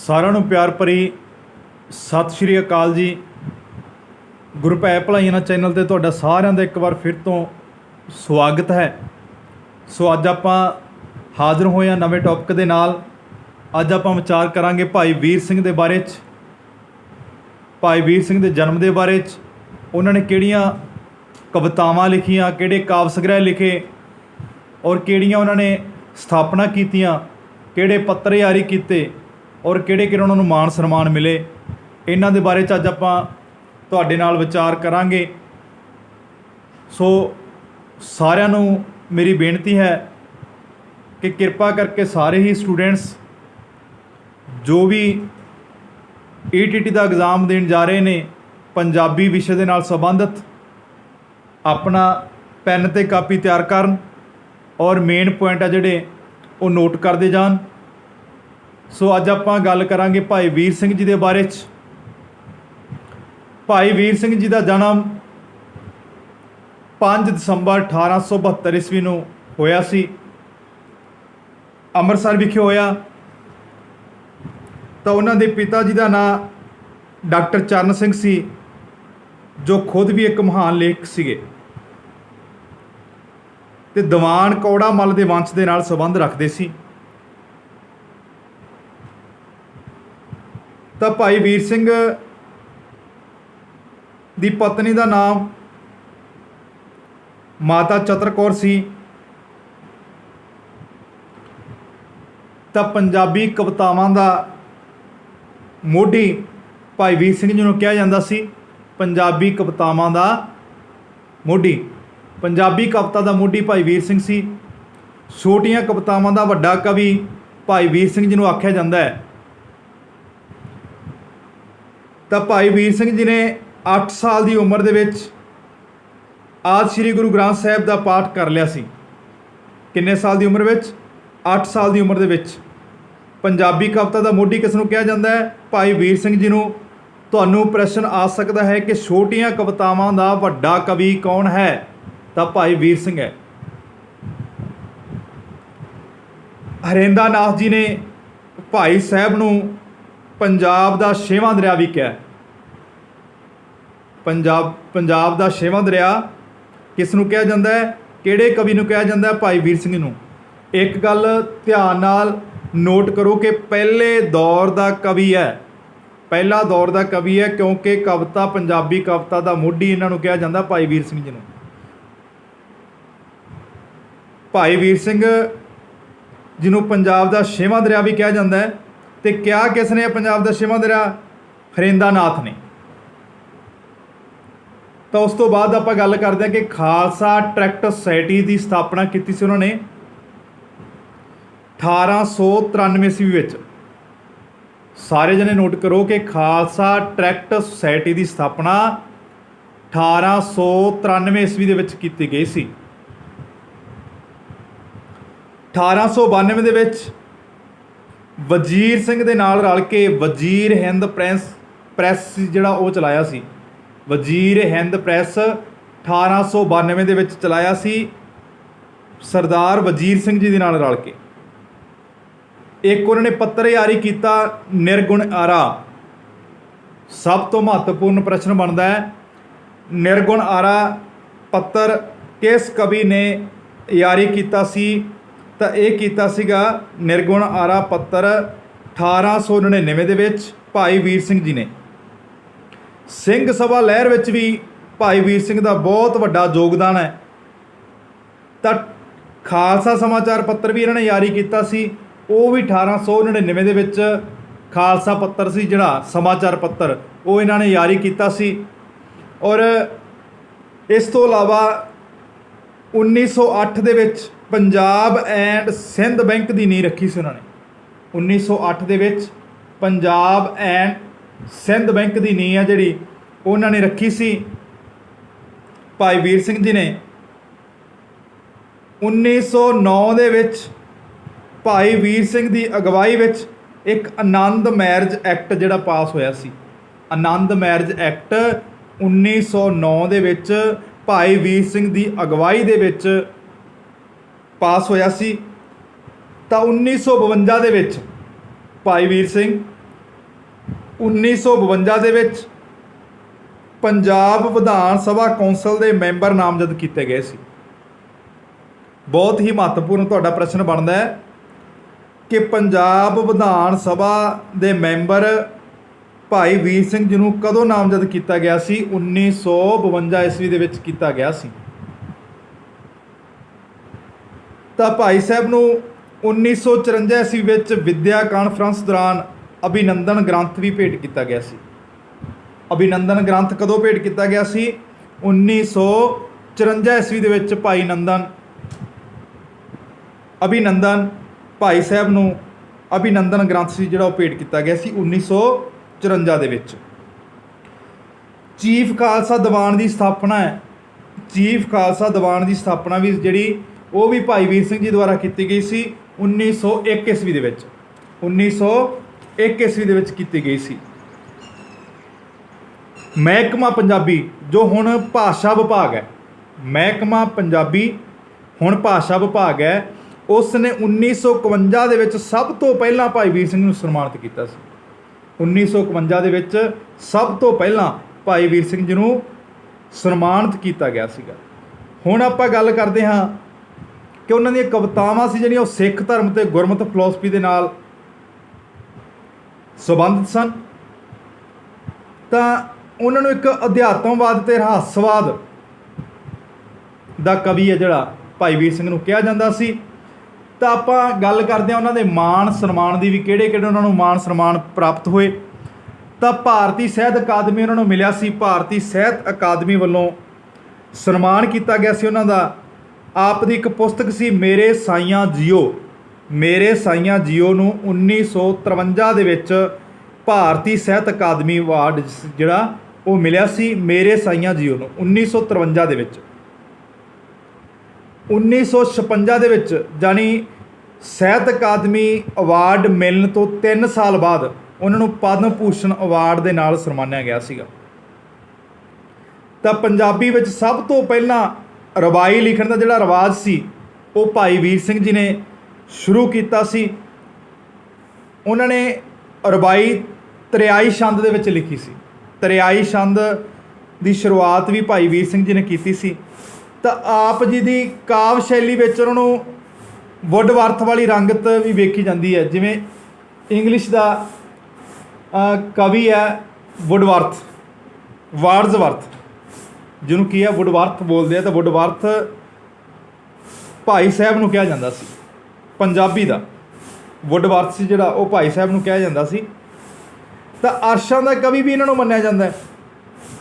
ਸਾਰਿਆਂ ਨੂੰ ਪਿਆਰ ਭਰੀ ਸਤਿ ਸ਼੍ਰੀ ਅਕਾਲ ਜੀ। ਗੁਰਪੈ ਭਲਾਈਆਂ ਨਾਲ ਚੈਨਲ ਤੇ ਤੁਹਾਡਾ ਸਾਰਿਆਂ ਦਾ ਇੱਕ ਵਾਰ ਫਿਰ ਤੋਂ ਸਵਾਗਤ ਹੈ। ਸੋ ਅੱਜ ਆਪਾਂ ਹਾਜ਼ਰ ਹੋਏ ਹਾਂ ਨਵੇਂ ਟੌਪਿਕ ਦੇ ਨਾਲ। ਅੱਜ ਆਪਾਂ ਵਿਚਾਰ ਕਰਾਂਗੇ ਭਾਈ ਵੀਰ ਸਿੰਘ ਦੇ ਬਾਰੇ 'ਚ। ਭਾਈ ਵੀਰ ਸਿੰਘ ਦੇ ਜਨਮ ਦੇ ਬਾਰੇ 'ਚ। ਉਹਨਾਂ ਨੇ ਕਿਹੜੀਆਂ ਕਵਿਤਾਵਾਂ ਲਿਖੀਆਂ, ਕਿਹੜੇ ਕਾਵਿ ਸੰਗ੍ਰਹਿ ਲਿਖੇ ਔਰ ਕਿਹੜੀਆਂ ਉਹਨਾਂ ਨੇ ਸਥਾਪਨਾ ਕੀਤੀਆਂ, ਕਿਹੜੇ ਪੱਤਰ ਜਾਰੀ ਕੀਤੇ। ਔਰ ਕਿਹੜੇ ਕਿਹੜੇ ਉਹਨਾਂ ਨੂੰ ਮਾਣ ਸਨਮਾਨ ਮਿਲੇ, ਇਹਨਾਂ ਦੇ ਬਾਰੇ ਚ ਅੱਜ ਆਪਾਂ ਤੁਹਾਡੇ ਨਾਲ ਵਿਚਾਰ ਕਰਾਂਗੇ। ਸੋ ਸਾਰਿਆਂ ਨੂੰ ਮੇਰੀ ਬੇਨਤੀ ਹੈ ਕਿ ਕਿਰਪਾ ਕਰਕੇ ਸਾਰੇ ਹੀ ਸਟੂਡੈਂਟਸ ਜੋ ਵੀ ਈਟੀਟੀ ਦਾ ਐਗਜ਼ਾਮ ਦੇਣ ਜਾ ਰਹੇ ਨੇ, ਪੰਜਾਬੀ ਵਿਸ਼ੇ ਦੇ ਨਾਲ ਸੰਬੰਧਿਤ, ਆਪਣਾ ਪੈਨ ਤੇ ਕਾਪੀ ਤਿਆਰ ਕਰਨ ਔਰ ਮੇਨ ਪੁਆਇੰਟ ਆ ਜਿਹੜੇ ਉਹ ਨੋਟ ਕਰਦੇ ਜਾਣ। ਸੋ ਅੱਜ ਆਪਾਂ ਗੱਲ ਕਰਾਂਗੇ ਭਾਈ ਵੀਰ ਸਿੰਘ ਜੀ ਦੇ ਬਾਰੇ ਚ। ਭਾਈ ਵੀਰ ਸਿੰਘ ਜੀ ਦਾ ਜਨਮ 5 ਦਸੰਬਰ 1872 ਈਸਵੀ ਨੂੰ ਹੋਇਆ ਸੀ। ਅੰਮ੍ਰਿਤਸਰ ਵਿਖੇ ਹੋਇਆ। ਤਾਂ ਉਹਨਾਂ ਦੇ ਪਿਤਾ ਜੀ ਦਾ ਨਾਂ ਡਾਕਟਰ ਚਰਨ ਸਿੰਘ ਸੀ, ਜੋ ਖੁਦ ਵੀ ਇੱਕ ਮਹਾਨ ਲੇਖਕ ਸੀਗੇ। ਤੇ ਦੀਵਾਨ ਕੌੜਾ ਮੱਲ ਦੇ ਵੰਸ਼ ਦੇ ਨਾਲ ਸੰਬੰਧ ਰੱਖਦੇ ਸੀ। ਤਾਂ ਭਾਈ ਵੀਰ ਸਿੰਘ ਦੀ ਪਤਨੀ ਦਾ ਨਾਮ ਮਾਤਾ ਚਤਰਕੌਰ ਸੀ। ਤਾਂ ਪੰਜਾਬੀ ਕਵਿਤਾਵਾਂ ਦਾ ਮੋਢੀ ਭਾਈ ਵੀਰ ਸਿੰਘ ਜੀ ਨੂੰ ਕਿਹਾ ਜਾਂਦਾ ਸੀ। ਪੰਜਾਬੀ ਕਵਿਤਾਵਾਂ ਦਾ ਮੋਢੀ। ਪੰਜਾਬੀ ਕਵਿਤਾ ਦਾ ਮੋਢੀ ਭਾਈ ਵੀਰ ਸਿੰਘ ਸੀ। ਛੋਟੀਆਂ ਕਵਿਤਾਵਾਂ ਦਾ ਵੱਡਾ ਕਵੀ ਭਾਈ ਵੀਰ ਸਿੰਘ ਜੀ ਨੂੰ ਆਖਿਆ ਜਾਂਦਾ ਹੈ। ਤਾਂ ਭਾਈ ਵੀਰ ਸਿੰਘ ਜੀ ਨੇ 8 ਸਾਲ ਦੀ ਉਮਰ ਦੇ ਵਿੱਚ ਆਦ ਸ੍ਰੀ ਗੁਰੂ ਗ੍ਰੰਥ ਸਾਹਿਬ ਦਾ ਪਾਠ ਕਰ ਲਿਆ ਸੀ। ਕਿੰਨੇ ਸਾਲ ਦੀ ਉਮਰ ਵਿੱਚ? 8 ਸਾਲ ਦੀ ਉਮਰ ਦੇ ਵਿੱਚ। ਪੰਜਾਬੀ ਕਵਿਤਾ ਦਾ ਮੋਢੀ ਕਿਸ ਨੂੰ ਕਿਹਾ ਜਾਂਦਾ ਹੈ? ਭਾਈ ਵੀਰ ਸਿੰਘ ਜੀ ਨੂੰ ਤੁਹਾਨੂੰ ਪ੍ਰਸ਼ਨ ਆ ਸਕਦਾ ਹੈ ਕਿ ਛੋਟੀਆਂ ਕਵਿਤਾਵਾਂ ਦਾ ਵੱਡਾ ਕਵੀ ਕੌਣ ਹੈ? ਤਾਂ ਭਾਈ ਵੀਰ ਸਿੰਘ ਹੈ। ਹਰੇਂਦਾ ਨਾਥ ਜੀ ਨੇ ਭਾਈ ਸਾਹਿਬ ਨੂੰ ਪੰਜਾਬ ਦਾ ਛੇਵਾਂ ਦਰਿਆ ਵੀ ਕਿਹਾ। ਪੰਜਾਬ ਪੰਜਾਬ ਦਾ ਛੇਵਾਂ ਦਰਿਆ ਕਿਸ ਨੂੰ ਕਿਹਾ ਜਾਂਦਾ ਹੈ? ਕਿਹੜੇ ਕਵੀ ਨੂੰ ਕਿਹਾ ਜਾਂਦਾ ਹੈ? ਭਾਈ ਵੀਰ ਸਿੰਘ ਨੂੰ। ਇੱਕ ਗੱਲ ਧਿਆਨ ਨਾਲ ਨੋਟ ਕਰੋ ਕਿ ਪਹਿਲੇ ਦੌਰ ਦਾ ਕਵੀ ਹੈ। ਪਹਿਲਾ ਦੌਰ ਦਾ ਕਵੀ ਹੈ ਕਿਉਂਕਿ ਕਵਿਤਾ, ਪੰਜਾਬੀ ਕਵਿਤਾ ਦਾ ਮੋਢੀ ਇਹਨਾਂ ਨੂੰ ਕਿਹਾ ਜਾਂਦਾ ਭਾਈ ਵੀਰ ਸਿੰਘ ਜੀ ਨੂੰ। ਭਾਈ ਵੀਰ ਸਿੰਘ ਜਿਹਨੂੰ ਪੰਜਾਬ ਦਾ ਛੇਵਾਂ ਦਰਿਆ ਵੀ ਕਿਹਾ ਜਾਂਦਾ ਹੈ ਤੇ ਕਿਹਾ ਕਿਸ ਨੇ ਪੰਜਾਬ ਦਾ ਛੇਵਾਂ ਦਰਿਆ? ਹਰੇਂਦਾ ਨਾਥ ਨੇ। ਤਾਂ ਉਸ ਤੋਂ ਬਾਅਦ ਆਪਾਂ ਗੱਲ ਕਰਦੇ ਹਾਂ ਕਿ ਖਾਲਸਾ ਟਰੈਕਟ ਸੁਸਾਇਟੀ ਦੀ ਸਥਾਪਨਾ ਕੀਤੀ ਸੀ ਉਹਨਾਂ ਨੇ 1893 ਈਸਵੀ ਵਿੱਚ। ਸਾਰੇ ਜਣੇ ਨੋਟ ਕਰੋ ਕਿ ਖਾਲਸਾ ਟਰੈਕਟ ਸੁਸਾਇਟੀ ਦੀ ਸਥਾਪਨਾ 1893 ਈਸਵੀ ਦੇ ਵਿੱਚ ਕੀਤੀ ਗਈ ਸੀ। 1892 ਦੇ ਵਿੱਚ ਵਜ਼ੀਰ ਸਿੰਘ ਦੇ ਨਾਲ ਰਲ ਕੇ ਵਜ਼ੀਰ ਹਿੰਦ ਪ੍ਰੈਸ ਪ੍ਰੈਸ ਜਿਹੜਾ ਉਹ ਚਲਾਇਆ ਸੀ। ਵਜ਼ੀਰ ਹਿੰਦ ਪ੍ਰੈਸ 1892 ਦੇ ਵਿੱਚ ਚਲਾਇਆ ਸੀ, ਸਰਦਾਰ ਵਜ਼ੀਰ ਸਿੰਘ ਜੀ ਦੇ ਨਾਲ ਰਲ ਕੇ। ਇੱਕ ਉਹਨਾਂ ਨੇ ਪੱਤਰ ਜਾਰੀ ਕੀਤਾ, ਨਿਰਗੁਣ ਆਰਾ। ਸਭ ਤੋਂ ਮਹੱਤਵਪੂਰਨ ਪ੍ਰਸ਼ਨ ਬਣਦਾ ਹੈ, ਨਿਰਗੁਣ ਆਰਾ ਪੱਤਰ ਕਿਸ ਕਵੀ ਨੇ ਜਾਰੀ ਕੀਤਾ ਸੀ? ਤਾਂ ਇਹ ਕੀਤਾ ਸੀਗਾ ਨਿਰਗੁਣ ਆਰਾ ਪੱਤਰ 1899 ਦੇ ਵਿੱਚ ਭਾਈ ਵੀਰ ਸਿੰਘ ਜੀ ਨੇ। ਸਿੰਘ ਸਭਾ ਲਹਿਰ ਵਿੱਚ ਵੀ ਭਾਈ ਵੀਰ ਸਿੰਘ ਦਾ ਬਹੁਤ ਵੱਡਾ ਯੋਗਦਾਨ ਹੈ। ਤਾਂ ਖਾਲਸਾ ਸਮਾਚਾਰ ਪੱਤਰ ਵੀ ਇਹਨਾਂ ਨੇ ਜਾਰੀ ਕੀਤਾ ਸੀ। ਉਹ ਵੀ 1899 ਦੇ ਵਿੱਚ ਖਾਲਸਾ ਪੱਤਰ ਸੀ ਜਿਹੜਾ ਸਮਾਚਾਰ ਪੱਤਰ, ਉਹ ਇਹਨਾਂ ਨੇ ਜਾਰੀ ਕੀਤਾ ਸੀ। ਔਰ ਇਸ ਤੋਂ ਇਲਾਵਾ 1908 ਦੇ ਵਿੱਚ ਪੰਜਾਬ ਐਂਡ ਸਿੰਧ ਬੈਂਕ ਦੀ ਨੀਂਹ ਰੱਖੀ ਸੀ ਉਹਨਾਂ ਨੇ। 1908 ਦੇ ਵਿੱਚ ਪੰਜਾਬ ਐਂਡ ਸਿੰਧ ਬੈਂਕ ਦੀ ਨੀਂਹ ਆ ਜਿਹੜੀ, ਉਹਨਾਂ ਨੇ ਰੱਖੀ ਸੀ। ਭਾਈ ਵੀਰ ਸਿੰਘ ਜੀ ਨੇ 1909 ਦੇ ਵਿੱਚ ਭਾਈ ਵੀਰ ਸਿੰਘ ਦੀ ਅਗਵਾਈ ਵਿੱਚ ਇੱਕ ਆਨੰਦ ਮੈਰਿਜ ਐਕਟ ਜਿਹੜਾ ਪਾਸ ਹੋਇਆ ਸੀ। ਆਨੰਦ ਮੈਰਿਜ ਐਕਟ 1909 ਦੇ ਵਿੱਚ ਭਾਈ ਵੀਰ ਸਿੰਘ ਦੀ ਅਗਵਾਈ ਦੇ ਵਿੱਚ ਪਾਸ ਹੋਇਆ ਸੀ। ਤਾਂ 1952 ਦੇ ਵਿੱਚ ਭਾਈ ਵੀਰ ਸਿੰਘ 1952 ਦੇ ਵਿੱਚ ਪੰਜਾਬ ਵਿਧਾਨ ਸਭਾ ਕੌਂਸਲ ਦੇ ਮੈਂਬਰ ਨਾਮਜ਼ਦ ਕੀਤੇ ਗਏ ਸੀ। ਬਹੁਤ ਹੀ ਮਹੱਤਵਪੂਰਨ ਤੁਹਾਡਾ ਪ੍ਰਸ਼ਨ ਬਣਦਾ ਹੈ ਕਿ ਪੰਜਾਬ ਵਿਧਾਨ ਸਭਾ ਦੇ ਮੈਂਬਰ ਭਾਈ ਵੀਰ ਸਿੰਘ ਜੀ ਨੂੰ ਕਦੋਂ ਨਾਮਜ਼ਦ ਕੀਤਾ ਗਿਆ ਸੀ? 1952 ਈਸਵੀ ਦੇ ਵਿੱਚ ਕੀਤਾ ਗਿਆ ਸੀ। ਤਾਂ ਭਾਈ ਸਾਹਿਬ ਨੂੰ 1954 ਈਸਵੀ ਵਿੱਚ ਵਿਦਿਆ ਕਾਨਫਰੰਸ ਦੌਰਾਨ ਅਭਿਨੰਦਨ ਗ੍ਰੰਥ ਵੀ ਭੇਟ ਕੀਤਾ ਗਿਆ ਸੀ। ਅਭਿਨੰਦਨ ਗ੍ਰੰਥ ਕਦੋਂ ਭੇਟ ਕੀਤਾ ਗਿਆ ਸੀ? 1954 ਈਸਵੀ ਦੇ ਵਿੱਚ ਭਾਈ ਨੰਦਨ। ਅਭਿਨੰਦਨ ਭਾਈ ਸਾਹਿਬ ਨੂੰ ਅਭਿਨੰਦਨ ਗ੍ਰੰਥ ਸੀ ਜਿਹੜਾ ਉਹ ਭੇਟ ਕੀਤਾ ਗਿਆ ਸੀ 1954 ਦੇ ਵਿੱਚ। ਚੀਫ ਖਾਲਸਾ ਦੀਵਾਨ ਦੀ ਸਥਾਪਨਾ ਹੈ। ਚੀਫ ਖਾਲਸਾ ਦੀਵਾਨ ਦੀ ਸਥਾਪਨਾ ਵੀ ਜਿਹੜੀ ਉਹ ਵੀ ਭਾਈ ਵੀਰ ਸਿੰਘ ਜੀ ਦੁਆਰਾ ਕੀਤੀ ਗਈ ਸੀ 1901 ਈਸਵੀ ਦੇ ਵਿੱਚ। 1901 ਈਸਵੀ ਦੇ ਵਿੱਚ ਕੀਤੀ ਗਈ ਸੀ। ਮਹਿਕਮਾ ਪੰਜਾਬੀ, ਜੋ ਹੁਣ ਭਾਸ਼ਾ ਵਿਭਾਗ ਹੈ। ਮਹਿਕਮਾ ਪੰਜਾਬੀ, ਹੁਣ ਭਾਸ਼ਾ ਵਿਭਾਗ ਹੈ। ਉਸ ਨੇ 1951 ਦੇ ਵਿੱਚ ਸਭ ਤੋਂ ਪਹਿਲਾਂ ਭਾਈ ਵੀਰ ਸਿੰਘ ਨੂੰ ਸਨਮਾਨਿਤ ਕੀਤਾ ਸੀ। 1951 ਦੇ ਵਿੱਚ ਸਭ ਤੋਂ ਪਹਿਲਾਂ ਭਾਈ ਵੀਰ ਸਿੰਘ ਜੀ ਨੂੰ ਸਨਮਾਨਿਤ ਕੀਤਾ ਗਿਆ ਸੀਗਾ। ਹੁਣ ਆਪਾਂ ਗੱਲ ਕਰਦੇ ਹਾਂ ਕਿ ਉਹਨਾਂ ਦੀਆਂ ਕਵਿਤਾਵਾਂ ਸੀ ਜਿਹੜੀਆਂ ਉਹ ਸਿੱਖ ਧਰਮ ਤੇ ਗੁਰਮਤਿ ਫਿਲਾਸਫੀ ਦੇ ਨਾਲ ਸੰਬੰਧਿਤ ਸਨ। ਤਾਂ ਉਹਨਾਂ ਨੂੰ ਇੱਕ ਅਧਿਆਤਮਵਾਦ ਤੇ ਰਹੱਸਵਾਦ ਦਾ ਕਵੀ ਹੈ ਜਿਹੜਾ ਭਾਈ ਵੀਰ ਸਿੰਘ ਨੂੰ ਕਿਹਾ ਜਾਂਦਾ ਸੀ। ਤਾਂ ਆਪਾਂ ਗੱਲ ਕਰਦੇ ਹਾਂ ਉਹਨਾਂ ਦੇ ਮਾਣ ਸਨਮਾਨ ਦੀ ਵੀ ਕਿਹੜੇ ਕਿਹੜੇ ਉਹਨਾਂ ਨੂੰ ਮਾਣ ਸਨਮਾਨ ਪ੍ਰਾਪਤ ਹੋਏ। ਤਾਂ ਭਾਰਤੀ ਸਾਹਿਤ ਅਕਾਦਮੀ ਉਹਨਾਂ ਨੂੰ ਮਿਲਿਆ ਸੀ। ਭਾਰਤੀ ਸਾਹਿਤ ਅਕਾਦਮੀ ਵੱਲੋਂ ਸਨਮਾਨ ਕੀਤਾ ਗਿਆ ਸੀ। ਉਹਨਾਂ ਦਾ ਆਪ ਦੀ ਇੱਕ ਪੁਸਤਕ ਸੀ, ਮੇਰੇ ਸਾਈਆਂ ਜੀਓ। ਮੇਰੇ ਸਾਈਆਂ ਜੀਓ ਨੂੰ 1953 ਦੇ ਵਿੱਚ ਭਾਰਤੀ ਸਾਹਿਤ ਅਕਾਦਮੀ ਅਵਾਰਡ ਜਿਹੜਾ ਉਹ ਮਿਲਿਆ ਸੀ ਮੇਰੇ ਸਾਈਆਂ ਜੀਓ ਨੂੰ 1953 ਦੇ ਵਿੱਚ। 1956 ਦੇ ਵਿੱਚ ਜਾਨੀ ਸਾਹਿਤ ਅਕਾਦਮੀ ਅਵਾਰਡ ਮਿਲਣ ਤੋਂ 3 ਸਾਲ ਬਾਅਦ ਉਹਨਾਂ ਨੂੰ ਪਦਮ ਭੂਸ਼ਣ ਅਵਾਰਡ ਦੇ ਨਾਲ ਸਨਮਾਨਿਆ ਗਿਆ ਸੀਗਾ। ਤਾਂ ਪੰਜਾਬੀ ਵਿੱਚ ਸਭ ਤੋਂ ਪਹਿਲਾਂ ਰਵਾਈ ਲਿਖਣ ਦਾ ਜਿਹੜਾ ਰਿਵਾਜ ਸੀ, ਉਹ ਭਾਈ ਵੀਰ ਸਿੰਘ ਜੀ ਨੇ ਸ਼ੁਰੂ ਕੀਤਾ ਸੀ। ਉਹਨਾਂ ਨੇ ਰਬਾਈ ਤਰਿਆਈ ਛੰਦ ਦੇ ਵਿੱਚ ਲਿਖੀ ਸੀ। ਤਰਿਆਈ ਛੰਦ ਦੀ ਸ਼ੁਰੂਆਤ ਵੀ ਭਾਈ ਵੀਰ ਸਿੰਘ ਜੀ ਨੇ ਕੀਤੀ ਸੀ। ਤਾਂ ਆਪ ਜੀ ਦੀ ਕਾਵ ਸ਼ੈਲੀ ਵਿੱਚ ਉਹਨਾਂ ਨੂੰ ਵੁੱਡਵਰਥ ਵਾਲੀ ਰੰਗਤ ਵੀ ਵੇਖੀ ਜਾਂਦੀ ਹੈ। ਜਿਵੇਂ ਇੰਗਲਿਸ਼ ਦਾ ਕਵੀ ਹੈ ਵੁੱਡਵਰਥ ਵਾਰਡਸਵਰਥ ਜਿਹਨੂੰ ਕੀ ਹੈ? ਵੁੱਡਵਰਥ ਬੋਲਦੇ ਆ ਤਾਂ ਵੁੱਡਵਰਥ ਭਾਈ ਸਾਹਿਬ ਨੂੰ ਕਿਹਾ ਜਾਂਦਾ ਸੀ। ਪੰਜਾਬੀ ਦਾ। ਵੁੱਡਵਰਥ ਸੀ ਜਿਹੜਾ ਉਹ ਭਾਈ ਸਾਹਿਬ ਨੂੰ ਕਿਹਾ ਜਾਂਦਾ ਸੀ। ਤਾਂ ਅਰਸ਼ਾਂ ਦਾ ਕਵੀ ਵੀ ਇਹਨਾਂ ਨੂੰ ਮੰਨਿਆ ਜਾਂਦਾ ਹੈ।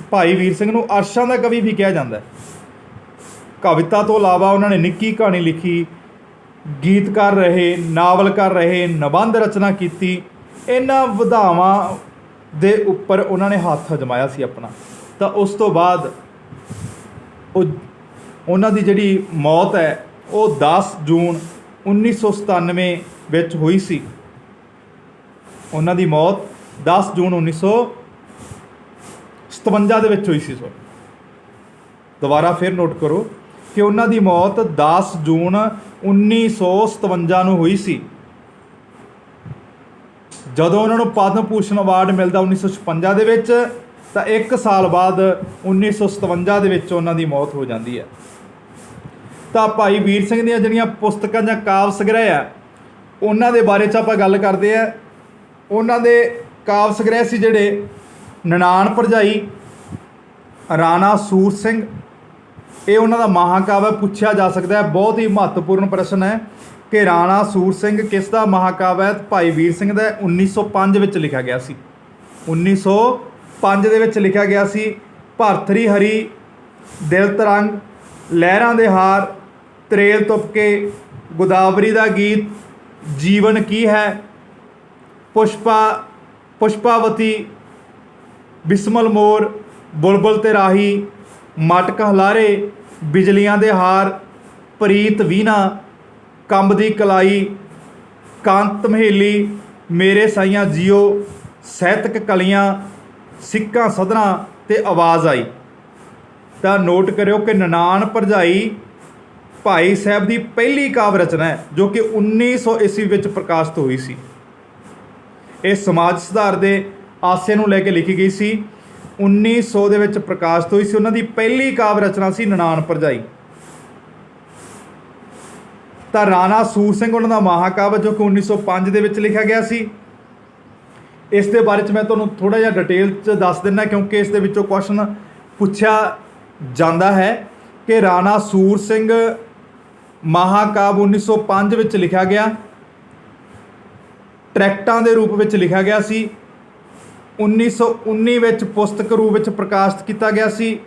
ਭਾਈ ਵੀਰ ਸਿੰਘ ਨੂੰ ਅਰਸ਼ਾਂ ਦਾ ਕਵੀ ਵੀ ਕਿਹਾ ਜਾਂਦਾ ਹੈ। ਕਵਿਤਾ ਤੋਂ ਇਲਾਵਾ ਉਹਨਾਂ ਨੇ ਨਿੱਕੀ ਕਹਾਣੀ ਲਿਖੀ। ਗੀਤਕਾਰ ਰਹੇ, ਨਾਵਲਕਾਰ ਰਹੇ, ਨਿਬੰਧ ਰਚਨਾ ਕੀਤੀ। ਇਹਨਾਂ ਵਿਧਾਵਾਂ ਦੇ ਉੱਪਰ ਉਹਨਾਂ ਨੇ ਹੱਥ ਅਜਮਾਇਆ ਸੀ ਆਪਣਾ। ਤਾਂ ਉਸ ਤੋਂ ਬਾਅਦ ਉਹ ਉਹਨਾਂ ਦੀ ਜਿਹੜੀ ਮੌਤ ਹੈ, ਉਹ 10 ਜੂਨ 1997 ਵਿੱਚ ਹੋਈ ਸੀ। ਉਹਨਾਂ ਦੀ ਮੌਤ 10 ਜੂਨ 1957 ਦੇ ਵਿੱਚ ਹੋਈ ਸੀ ਸੋ ਦੁਬਾਰਾ ਫਿਰ ਨੋਟ ਕਰੋ ਕਿ ਉਹਨਾਂ ਦੀ ਮੌਤ 10 ਜੂਨ 1957 ਨੂੰ ਹੋਈ ਸੀ। ਜਦੋਂ ਉਹਨਾਂ ਨੂੰ ਪਦਮ ਭੂਸ਼ਣ ਅਵਾਰਡ ਮਿਲਦਾ 1956 ਦੇ ਵਿੱਚ, ਤਾਂ 1 ਸਾਲ ਬਾਅਦ 1957 ਦੇ ਵਿੱਚ ਉਹਨਾਂ ਦੀ ਮੌਤ ਹੋ ਜਾਂਦੀ ਹੈ। ਤਾਂ ਭਾਈ ਵੀਰ ਸਿੰਘ ਦੀਆਂ ਜਿਹੜੀਆਂ ਪੁਸਤਕਾਂ ਜਾਂ ਕਾਵ ਸੰਗ੍ਰਹਿ ਆ ਉਹਨਾਂ ਦੇ ਬਾਰੇ ਚ ਆਪਾਂ ਗੱਲ ਕਰਦੇ ਆ। ਉਹਨਾਂ ਦੇ ਕਾਵ ਸੰਗ੍ਰਹਿ ਸੀ ਜਿਹੜੇ ਨਨਾਣ ਭਰਜਾਈ ਰਾਣਾ ਸੂਰ ਸਿੰਘ। ਇਹ ਉਹਨਾਂ ਦਾ ਮਹਾਕਾਵ ਹੈ ਪੁੱਛਿਆ ਜਾ ਸਕਦਾ ਹੈ। ਬਹੁਤ ਹੀ ਮਹੱਤਵਪੂਰਨ ਪ੍ਰਸ਼ਨ ਹੈ ਕਿ ਰਾਣਾ ਸੂਰ ਸਿੰਘ ਕਿਸ ਦਾ ਮਹਾਕਾਵ ਹੈ? ਭਾਈ ਵੀਰ ਸਿੰਘ ਦਾ ਹੈ, 1905 ਵਿੱਚ ਲਿਖਿਆ ਗਿਆ ਸੀ। 1905 ਦੇ ਵਿੱਚ ਲਿਖਿਆ ਗਿਆ ਸੀ ਭਰਥਰੀ ਹਰੀ ਦਿਲ ਤਰੰਗ ਲਹਿਰਾਂ ਦੇ ਹਾਰ ਤਰੇਲ ਤੁਪਕੇ ਗੋਦਾਵਰੀ ਦਾ ਗੀਤ, ਜੀਵਨ ਕੀ ਹੈ? ਪੁਸ਼ਪਾ, ਪੁਸ਼ਪਾਵਤੀ, ਬਿਸਮਲ ਮੋਰ, ਬੁਲਬੁਲ ਤੇ ਰਾਹੀ, ਮਟਕ ਹਲਾਰੇ, ਬਿਜਲੀਆਂ ਦੇ ਹਾਰ, ਪ੍ਰੀਤ ਵੀਨਾ ਕੰਬ ਦੀ ਕਲਾਈ, ਕਾਂਤ ਮਹੇਲੀ, ਮੇਰੇ ਸਾਈਆਂ ਜੀਓ, ਸਾਹਿਤਕ ਕਲੀਆਂ, ਸਿੱਕਾਂ ਸਦਰਾਂ ਤੇ ਆਵਾਜ਼ ਆਈ। ਤਾਂ ਨੋਟ ਕਰਿਓ ਕਿ ਨਨਾਣ ਭਰਜਾਈ ਭਾਈ ਸਾਹਿਬ ਦੀ ਪਹਿਲੀ ਕਾਵਿ ਰਚਨਾ ਹੈ, ਜੋ ਕਿ 1900 ਈਸਵੀ ਵਿੱਚ ਪ੍ਰਕਾਸ਼ਿਤ ਹੋਈ ਸੀ। ਇਹ ਸਮਾਜ ਸੁਧਾਰ ਦੇ ਆਸੇ ਨੂੰ ਲੈ ਕੇ ਲਿਖੀ ਗਈ ਸੀ। 1900 ਦੇ ਵਿੱਚ ਪ੍ਰਕਾਸ਼ਿਤ ਹੋਈ ਸੀ। ਉਹਨਾਂ ਦੀ ਪਹਿਲੀ ਕਾਵਿ ਰਚਨਾ ਸੀ ਨਨਾਣ ਭਰਜਾਈ। ਤਾਂ ਰਾਣਾ ਸੂਰ ਸਿੰਘ ਉਹਨਾਂ ਦਾ ਮਹਾਕਾਵਿ ਜੋ ਕਿ 1905 ਦੇ ਵਿੱਚ ਲਿਖਿਆ ਗਿਆ ਸੀ। ਇਸ ਦੇ ਬਾਰੇ ਚ ਮੈਂ ਤੁਹਾਨੂੰ ਥੋੜਾ ਜਿਹਾ ਡਿਟੇਲ ਚ ਦੱਸ ਦਿੰਦਾ, ਕਿਉਂਕਿ ਇਸ ਦੇ ਵਿੱਚੋਂ ਕੁਐਸਚਨ ਪੁੱਛਿਆ ਜਾਂਦਾ ਹੈ ਕਿ ਰਾਣਾ ਸੂਰ ਸਿੰਘ ਮਹਾਕਾਵਿ 1905 ਵਿੱਚ ਲਿਖਿਆ ਗਿਆ। ਟਰੈਕਟਾਂ ਦੇ ਰੂਪ ਵਿੱਚ ਲਿਖਿਆ ਗਿਆ ਸੀ। 1919 ਵਿੱਚ ਪੁਸਤਕ ਰੂਪ ਵਿੱਚ ਪ੍ਰਕਾਸ਼ਿਤ ਕੀਤਾ ਗਿਆ ਸੀ।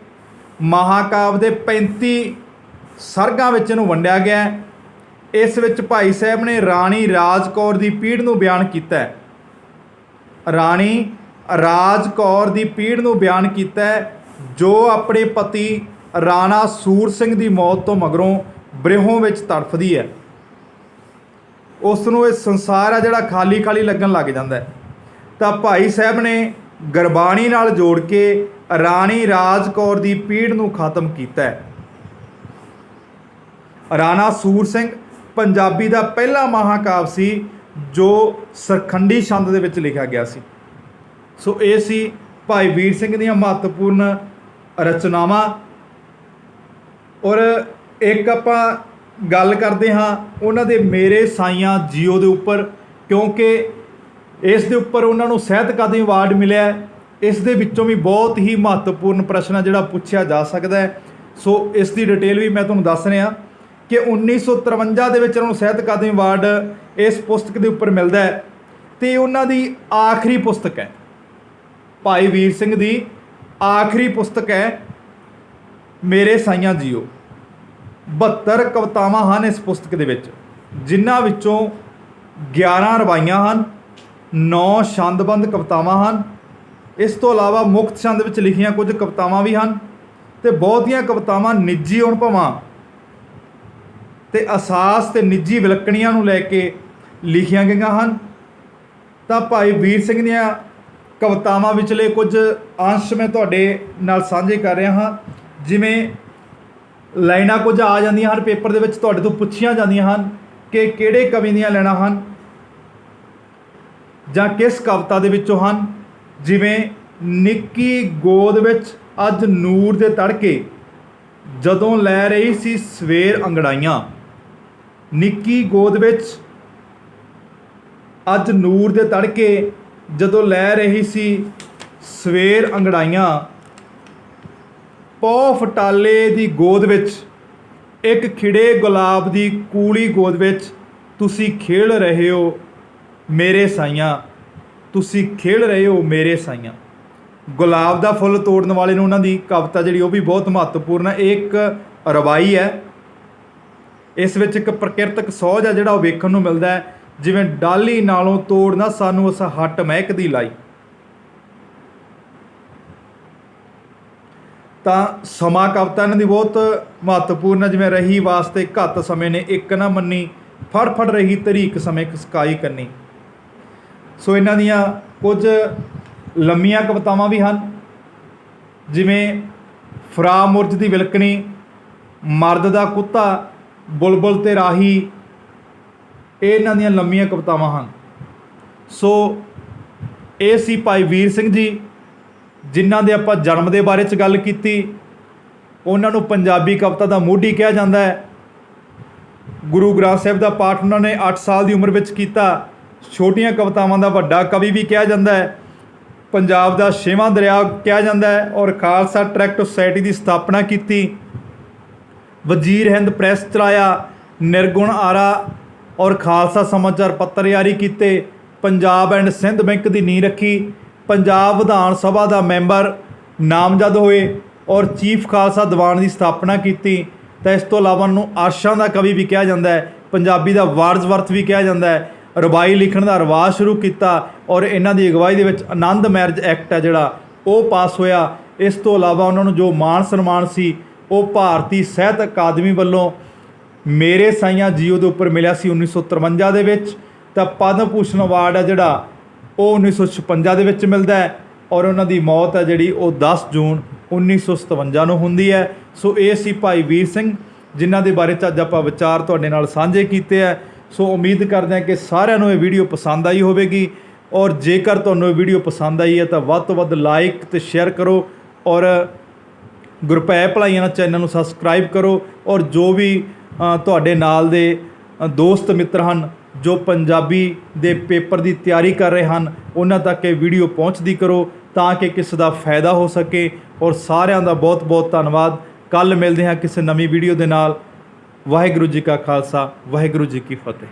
ਮਹਾਕਾਵਿ ਦੇ 35 ਸਰਗਾਂ ਵਿੱਚ ਇਹਨੂੰ ਵੰਡਿਆ ਗਿਆ ਇਸ ਵਿੱਚ ਭਾਈ ਸਾਹਿਬ ਨੇ ਰਾਣੀ ਰਾਜ ਕੌਰ ਦੀ ਪੀੜ ਨੂੰ ਬਿਆਨ ਕੀਤਾ ਹੈ। ਰਾਣੀ ਰਾਜ ਕੌਰ ਦੀ ਪੀੜ ਨੂੰ ਬਿਆਨ ਕੀਤਾ ਹੈ, ਜੋ ਆਪਣੇ ਪਤੀ ਰਾਣਾ ਸੂਰ ਸਿੰਘ ਦੀ ਮੌਤ ਤੋਂ ਮਗਰੋਂ ਬ੍ਰਿਹੋਂ ਵਿੱਚ ਤੜਫਦੀ ਹੈ। ਉਸ ਨੂੰ ਇਹ ਸੰਸਾਰ ਆ ਜਿਹੜਾ ਖਾਲੀ ਖਾਲੀ ਲੱਗਣ ਲੱਗ ਜਾਂਦਾ ਹੈ। ਤਾਂ ਭਾਈ ਸਾਹਿਬ ਨੇ ਗੁਰਬਾਣੀ ਨਾਲ ਜੋੜ ਕੇ ਰਾਣੀ ਰਾਜ ਕੌਰ ਦੀ ਪੀੜ ਨੂੰ ਖਤਮ ਕੀਤਾ ਹੈ। ਰਾਣਾ ਸੂਰ ਸਿੰਘ ਪੰਜਾਬੀ ਦਾ ਪਹਿਲਾ ਮਹਾਕਾਵ ਸੀ, ਜੋ ਸਰਖੰਡੀ ਛੰਦ ਦੇ ਵਿੱਚ ਲਿਖਿਆ ਗਿਆ ਸੀ। ਸੋ ਇਹ ਸੀ ਭਾਈ ਵੀਰ ਸਿੰਘ ਦੀਆਂ ਮਹੱਤਵਪੂਰਨ ਰਚਨਾਵਾਂ ਔਰ ਇੱਕ ਆਪਾਂ ਗੱਲ ਕਰਦੇ ਹਾਂ ਉਹਨਾਂ ਦੇ ਮੇਰੇ ਸਾਈਆਂ ਜੀਓ ਦੇ ਉੱਪਰ, ਕਿਉਂਕਿ ਇਸ ਦੇ ਉੱਪਰ ਉਹਨਾਂ ਨੂੰ ਸਾਹਿਤ ਅਕਾਦਮੀ ਅਵਾਰਡ ਮਿਲਿਆ ਇਸ ਦੇ ਵਿੱਚੋਂ ਵੀ ਬਹੁਤ ਹੀ ਮਹੱਤਵਪੂਰਨ ਪ੍ਰਸ਼ਨ ਆ ਜਿਹੜਾ ਪੁੱਛਿਆ ਜਾ ਸਕਦਾ ਹੈ। ਸੋ ਇਸ ਦੀ ਡਿਟੇਲ ਵੀ ਮੈਂ ਤੁਹਾਨੂੰ ਦੱਸ ਰਿਹਾ ਕਿ 1953 ਦੇ ਵਿੱਚ ਉਹਨਾਂ ਨੂੰ ਸਾਹਿਤ ਅਕਾਦਮੀ ਅਵਾਰਡ ਇਸ ਪੁਸਤਕ ਦੇ ਉੱਪਰ ਮਿਲਦਾ ਹੈ ਤੇ ਉਹਨਾਂ ਦੀ ਆਖਰੀ ਪੁਸਤਕ ਹੈ। ਭਾਈ ਵੀਰ ਸਿੰਘ ਦੀ ਆਖਰੀ ਪੁਸਤਕ ਹੈ ਮੇਰੇ ਸਾਈਆਂ ਜੀਓ। 72 ਕਵਿਤਾਵਾਂ ਹਨ ਇਸ ਪੁਸਤਕ ਦੇ ਵਿੱਚ, ਜਿਨ੍ਹਾਂ ਵਿੱਚੋਂ 11 ਰਵਾਈਆਂ ਹਨ 9 ਛੰਦਬੰਦ ਕਵਿਤਾਵਾਂ ਹਨ। ਇਸ ਤੋਂ ਇਲਾਵਾ ਮੁਕਤ ਛੰਦ ਵਿੱਚ ਲਿਖੀਆਂ ਕੁਝ ਕਵਿਤਾਵਾਂ ਵੀ ਹਨ ਤੇ ਬਹੁਤੀਆਂ ਕਵਿਤਾਵਾਂ ਨਿੱਜੀ ਅਨੁਭਵਾਂ ਤੇ ਅਸਾਸ ਤੇ ਨਿੱਜੀ ਵਿਲੱਕਣੀਆਂ ਨੂੰ ਲੈ ਕੇ ਲਿਖੀਆਂ ਗਈਆਂ ਹਨ। ਤਾਂ ਭਾਈ ਵੀਰ ਸਿੰਘ ਦੀਆਂ ਕਵਿਤਾਵਾਂ ਵਿਚਲੇ ਕੁਝ ਅੰਸ਼ ਮੈਂ ਤੁਹਾਡੇ ਨਾਲ ਸਾਂਝੇ ਕਰ ਰਿਹਾ ਹਾਂ, ਜਿਵੇਂ ਲਾਈਨਾਂ ਕੁਝ ਆ ਜਾਂਦੀਆਂ ਹਨ, ਪੇਪਰ ਦੇ ਵਿੱਚ ਤੁਹਾਡੇ ਤੋਂ ਪੁੱਛੀਆਂ ਜਾਂਦੀਆਂ ਹਨ ਕਿ ਕਿਹੜੇ ਕਵੀ ਦੀਆਂ ਲੈਣਾ ਹਨ ਜਾਂ ਕਿਸ ਕਵਿਤਾ ਦੇ ਵਿੱਚੋਂ ਹਨ। ਜਿਵੇਂ ਨਿੱਕੀ ਗੋਦ ਵਿੱਚ ਅੱਜ ਨੂਰ ਦੇ ਤੜਕੇ ਜਦੋਂ ਲੈ ਰਹੀ ਸੀ ਸਵੇਰ ਅੰਗੜਾਈਆਂ। ਨਿੱਕੀ ਗੋਦ ਵਿੱਚ ਅੱਜ ਨੂਰ ਦੇ ਤੜਕੇ ਜਦੋਂ ਲੈ ਰਹੀ ਸੀ ਸਵੇਰ ਅੰਗੜਾਈਆਂ। ਪੌ ਫਟਾਲੇ ਦੀ ਗੋਦ ਵਿੱਚ, ਇੱਕ ਖਿੜੇ ਗੁਲਾਬ ਦੀ ਕੂਲੀ ਗੋਦ ਵਿੱਚ ਤੁਸੀਂ ਖੇਡ ਰਹੇ ਹੋ ਮੇਰੇ ਸਾਈਆਂ। ਤੁਸੀਂ ਖੇਡ ਰਹੇ ਹੋ ਮੇਰੇ ਸਾਈਆਂ। ਗੁਲਾਬ ਦਾ ਫੁੱਲ ਤੋੜਨ ਵਾਲੇ ਨੂੰ ਉਹਨਾਂ ਦੀ ਕਵਿਤਾ ਜਿਹੜੀ ਉਹ ਵੀ ਬਹੁਤ ਮਹੱਤਵਪੂਰਨ ਹੈ। ਇਹ ਇੱਕ ਰਵਾਈ ਹੈ। ਇਸ ਵਿੱਚ ਇੱਕ ਪ੍ਰਕਿਰਤਕ ਸੋਝ ਹੈ ਜਿਹੜਾ ਉਹ ਵੇਖਣ ਨੂੰ ਮਿਲਦਾ ਹੈ। ਜਿਵੇਂ ਡਾਲੀ ਨਾਲੋਂ ਤੋੜਨਾ ਸਾਨੂੰ ਉਸ ਹੱਟ ਮਹਿਕ ਦੀ ਲਾਈ। ਤਾਂ ਸਮਾਂ ਕਵਿਤਾ ਇਹਨਾਂ ਦੀ ਬਹੁਤ ਮਹੱਤਵਪੂਰਨ ਜਿਵੇਂ ਰਹੀ ਵਾਸਤੇ ਘੱਟ ਸਮੇਂ ਨੇ ਇੱਕ ਨਾ ਮੰਨੀ ਫੜ ਫੜ ਰਹੀ ਤਰੀਕ ਸਮੇਂ ਸਕਾਈ ਕਰਨੀ ਸੋ ਇਹਨਾਂ ਦੀਆਂ ਕੁਝ ਲੰਮੀਆਂ ਕਵਿਤਾਵਾਂ ਵੀ ਹਨ, ਜਿਵੇਂ ਫਰਾ ਮੁਰਜ ਦੀ ਵਿਲਕਣੀ, ਮਰਦ ਦਾ ਕੁੱਤਾ, ਬੁਲਬੁਲ ਤੇ ਰਾਹੀ, ਇਹ ਇਹਨਾਂ ਦੀਆਂ ਲੰਮੀਆਂ ਕਵਿਤਾਵਾਂ ਹਨ। ਸੋ ਇਹ ਸੀ ਭਾਈ ਵੀਰ ਸਿੰਘ ਜੀ ਜਿਨ੍ਹਾਂ ਦੇ ਆਪਾਂ ਜਨਮ ਦੇ ਬਾਰੇ ਚ ਗੱਲ ਕੀਤੀ, ਉਹਨਾਂ ਨੂੰ ਪੰਜਾਬੀ ਕਵਿਤਾ ਦਾ ਮੋਢੀ ਕਿਹਾ ਜਾਂਦਾ ਹੈ। ਗੁਰੂ ਗ੍ਰੰਥ ਸਾਹਿਬ ਦਾ ਪਾਠ ਉਹਨਾਂ ਨੇ 8 ਸਾਲ ਦੀ ਉਮਰ ਵਿੱਚ ਕੀਤਾ। ਛੋਟੀਆਂ ਕਵਿਤਾਵਾਂ ਦਾ ਵੱਡਾ ਕਵੀ ਵੀ ਕਿਹਾ ਜਾਂਦਾ ਹੈ। ਪੰਜਾਬ ਦਾ ਛੇਵਾਂ ਦਰਿਆ ਕਿਹਾ ਜਾਂਦਾ ਹੈ ਔਰ ਖਾਲਸਾ ਟਰੈਕਟ ਸੁਸਾਇਟੀ ਦੀ ਸਥਾਪਨਾ ਕੀਤੀ। ਵਜ਼ੀਰ ਹਿੰਦ ਪ੍ਰੈਸ ਚਲਾਇਆ, ਨਿਰਗੁਣ ਆਰਾ ਔਰ ਖਾਲਸਾ ਸਮਾਚਾਰ ਪੱਤਰ ਜਾਰੀ ਕੀਤੇ। ਪੰਜਾਬ ਐਂਡ ਸਿੰਧ ਬੈਂਕ ਦੀ ਨੀਂਹ ਰੱਖੀ। ਪੰਜਾਬ ਵਿਧਾਨ ਸਭਾ ਦਾ ਮੈਂਬਰ ਨਾਮਜ਼ਦ ਹੋਏ ਔਰ ਚੀਫ ਖਾਲਸਾ ਦੀਵਾਨ ਦੀ ਸਥਾਪਨਾ ਕੀਤੀ, ਤਾਂ ਇਸ ਤੋਂ ਇਲਾਵਾ ਨੂੰ ਆਰਸ਼ਾਂ ਦਾ ਕਵੀ ਵੀ ਕਿਹਾ ਜਾਂਦਾ ਹੈ, ਪੰਜਾਬੀ ਦਾ ਵਾਰਜ਼ਵਰਥ ਵੀ ਕਿਹਾ ਜਾਂਦਾ ਹੈ ਰਵਾਈ ਲਿਖਣ ਦਾ ਰਿਵਾਜ ਸ਼ੁਰੂ ਕੀਤਾ ਔਰ ਇਹਨਾਂ ਦੀ ਅਗਵਾਈ ਦੇ ਵਿੱਚ ਆਨੰਦ ਮੈਰਿਜ ਐਕਟ ਹੈ ਜਿਹੜਾ, ਉਹ ਪਾਸ ਹੋਇਆ। ਇਸ ਤੋਂ ਇਲਾਵਾ ਉਹਨਾਂ ਨੂੰ ਜੋ ਮਾਣ ਸਨਮਾਨ ਸੀ, ਉਹ ਭਾਰਤੀ ਸਾਹਿਤ ਅਕਾਦਮੀ ਵੱਲੋਂ ਮੇਰੇ ਸਾਈਆਂ ਜੀਓ ਦੇ ਉੱਪਰ ਮਿਲਿਆ ਸੀ 1953 ਦੇ ਵਿੱਚ। ਤਾਂ ਪਦਮ ਭੂਸ਼ਣ ਅਵਾਰਡ ਹੈ ਜਿਹੜਾ ਉਹ 1956 ਦੇ ਵਿੱਚ ਮਿਲਦਾ ਹੈ ਔਰ ਉਹਨਾਂ ਦੀ ਮੌਤ ਹੈ ਜਿਹੜੀ ਉਹ 10 ਜੂਨ 1957 ਨੂੰ ਹੁੰਦੀ ਹੈ। ਸੋ ਇਹ ਸੀ ਭਾਈ ਵੀਰ ਸਿੰਘ, ਜਿਨ੍ਹਾਂ ਦੇ ਬਾਰੇ ਚ ਅੱਜ ਆਪਾਂ ਵਿਚਾਰ ਤੁਹਾਡੇ ਨਾਲ ਸਾਂਝੇ ਕੀਤੇ ਆ ਸੋ ਉਮੀਦ ਕਰਦੇ ਹਾਂ ਕਿ ਸਾਰਿਆਂ ਨੂੰ ਇਹ ਵੀਡੀਓ ਪਸੰਦ ਆਈ ਹੋਵੇਗੀ। ਔਰ ਜੇਕਰ ਤੁਹਾਨੂੰ ਇਹ ਵੀਡੀਓ ਪਸੰਦ ਆਈ ਹੈ ਤਾਂ ਵੱਧ ਤੋਂ ਵੱਧ ਲਾਈਕ ਤੇ ਸ਼ੇਅਰ ਕਰੋ। ਔਰ ਗੁਰਪੈ ਭਲਾਈਆਂ ਦਾ ਚੈਨਲ ਨੂੰ ਸਬਸਕ੍ਰਾਈਬ ਕਰੋ। ਔਰ ਜੋ ਵੀ ਤੁਹਾਡੇ ਨਾਲ ਦੇ ਦੋਸਤ ਮਿੱਤਰ ਹਨ ਜੋ ਪੰਜਾਬੀ ਦੇ ਪੇਪਰ ਦੀ ਤਿਆਰੀ ਕਰ ਰਹੇ ਹਨ, ਉਹਨਾਂ ਤੱਕ ਇਹ ਵੀਡੀਓ ਪਹੁੰਚਦੀ ਕਰੋ ਤਾਂ ਕਿ ਕਿਸੇ ਦਾ ਫਾਇਦਾ ਹੋ ਸਕੇ। ਔਰ ਸਾਰਿਆਂ ਦਾ ਬਹੁਤ ਬਹੁਤ ਧੰਨਵਾਦ। ਕੱਲ ਮਿਲਦੇ ਹਾਂ ਕਿਸੇ ਨਵੀਂ ਵੀਡੀਓ ਦੇ ਨਾਲ। ਵਾਹਿਗੁਰੂ ਜੀ ਕਾ ਖਾਲਸਾ, ਵਾਹਿਗੁਰੂ ਜੀ ਕੀ ਫਤਿਹ।